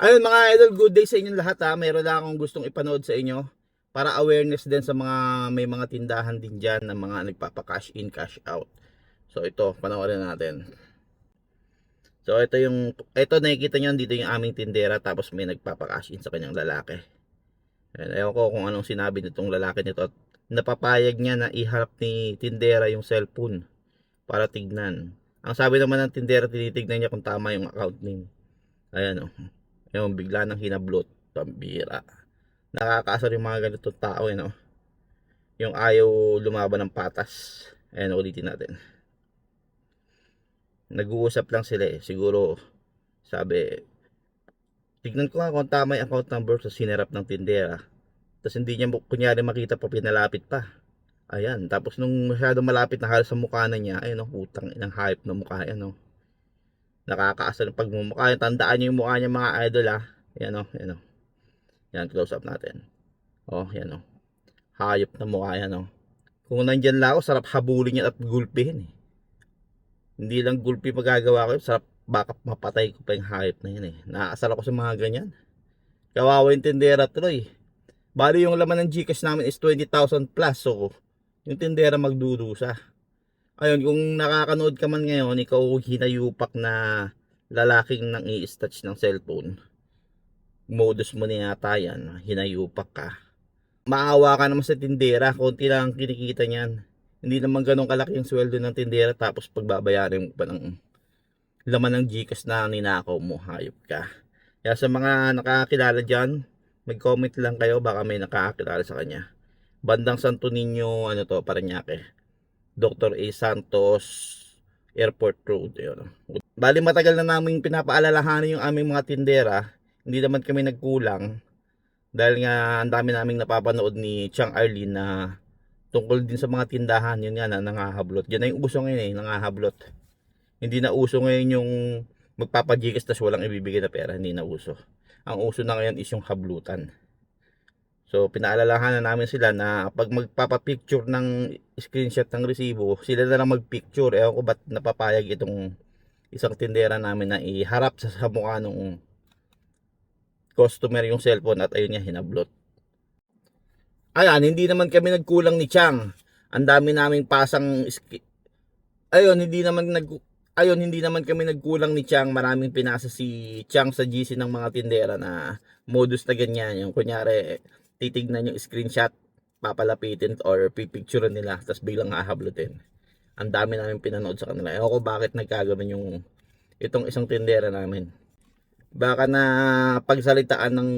Ayun mga idol, good day sa inyong lahat ha. Mayroon lang akong gustong ipanood sa inyo para awareness din sa mga may mga tindahan din dyan na mga nagpapa-cash in, cash out. So ito, panoorin natin. So ito yung, ito nakikita nyo dito yung aming tindera tapos may nagpapa-cash in sa kanyang lalaki. Ayan, ewan ko kung anong sinabi nitong lalaki nito. Napapayag niya na iharap ni tindera yung cellphone para tignan. Ang sabi naman ng tindera, tinitignan niya kung tama yung account name. Ayan o. Yung bigla nang hinablot. Pambira. Nakakaasar yung mga ganitong tao eh no. Yung ayaw lumaban ng patas. Ayan ulitin natin. Nag-uusap lang sila eh. Siguro sabi tignan ko nga kung tama yung account number sa sinerap ng tindera. Tapos hindi niya kunyari makita pa pinalapit pa. Ayan. Tapos nung masyado malapit na halos sa mukha na niya, ayun o, putang inang hype na mukha yan o nakakaasar ng pagmumukha. Tandaan nyo yung mukha niya mga idol ha. Yan o, yan o. Yan, close up natin. Oh, yan o. Hayop na mukha yan o. Kung nandyan lang ako, sarap habulin yan at gulpihin eh. Hindi lang gulpi magagawa ko, sarap baka mapatay ko pa yung hayop na yan eh. Nakaasar ako sa mga ganyan. Kawawa yung tindera tuloy. Bali yung laman ng Gcash namin is 20,000 plus. So, yung tindera magdudusa. Ayun, kung nakakanood ka man ngayon, ikaw hinayupak na lalaking nang i-touch ng cellphone. Modus mo na yata yan, hinayupak ka. Maawa ka naman sa tindera, konti lang ang kinikita niyan. Hindi naman ganun kalaki yung sweldo ng tindera tapos pagbabayarin mo pa ng laman ng Gcash na ninakaw mo, hayop ka. Kaya sa mga nakakilala dyan, mag-comment lang kayo, baka may nakakilala sa kanya. Bandang Santo Niño, ano to, Parañaque. Dr. A. Santos Airport Road. Yun. Bali matagal na namin pinapaalalahanan yung aming mga tindera. Hindi naman kami nagkulang. Dahil nga ang dami naming napapanood ni Chang Arlene na tungkol din sa mga tindahan. Yun nga na nangahablot. Yan na yung uso ngayon eh, nangahablot. Hindi na uso ngayon yung magpapajikas tas walang ibibigay na pera. Hindi na uso. Ang uso na ngayon is yung hablutan. So, pinaalalahanan namin sila na pag magpapapicture ng screenshot ng resibo, sila na lang magpicture. Ewan ko ba't napapayag itong isang tindera namin na iharap sa, sa mukha ng customer yung cellphone at ayun niya hinablot. Ayan, hindi naman kami nagkulang ni Chang. Ang dami naming pasang Ayun, hindi naman nag Ayun, hindi naman kami nagkulang ni Chang. Maraming pinasa si Chang sa GC ng mga tindera na modus na ganyan. Yung kunyari, titignan yung screenshot, papalapitin or pipicture nila, tapos biglang hahablutin. Ang dami namin pinanood sa kanila. Ewan ko bakit nagkaganon yung itong isang tindera namin. Baka na pagsalitaan ng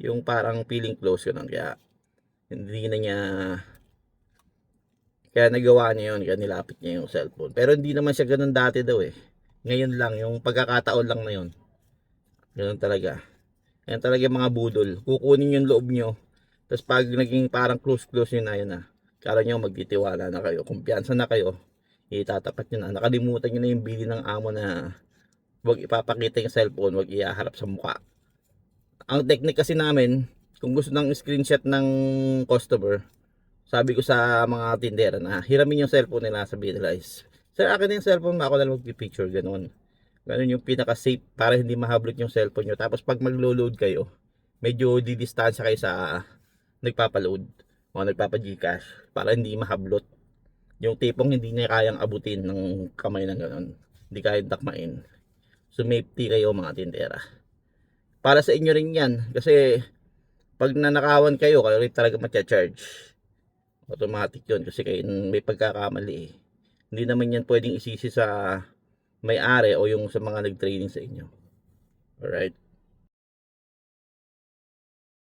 yung parang feeling close ko Kaya hindi na niya kaya nagawa niya yun, kaya nilapit niya yung cellphone. Pero hindi naman siya ganun dati daw eh. Ngayon lang, yung pagkakataon lang na yun. Ganun talaga. Yan talaga mga budol. Kukunin yung loob nyo. Tapos pag naging parang close-close yun na yun na. Kala nyo magtitiwala na kayo. Kumpiyansa na kayo. Itatapat nyo na. Nakalimutan nyo na yung bili ng amo na wag ipapakita yung cellphone, wag iyaharap sa mukha. Ang technique kasi namin, kung gusto ng screenshot ng customer, sabi ko sa mga tindera na hiramin yung cellphone nila, sabihin nila is, Sir, akin na yung cellphone ako na lang magpipicture, ganun. Ganun yung pinaka-safe para hindi mahablot yung cellphone nyo. Tapos pag maglo-load kayo, medyo didistansya kayo sa nagpapaload o nagpapa-gcash para hindi mahablot. Yung tipong hindi niya kayang abutin ng kamay ng ganun. Hindi kayang takmain. Sumafety kayo mga tindera. Para sa inyo rin yan. Kasi pag nanakawan kayo, kayo rin talaga matcha-charge. Automatic yun kasi kayo may pagkakamali eh. Hindi naman yan pwedeng isisi sa may-ari o yung sa mga nag-training sa inyo. Alright?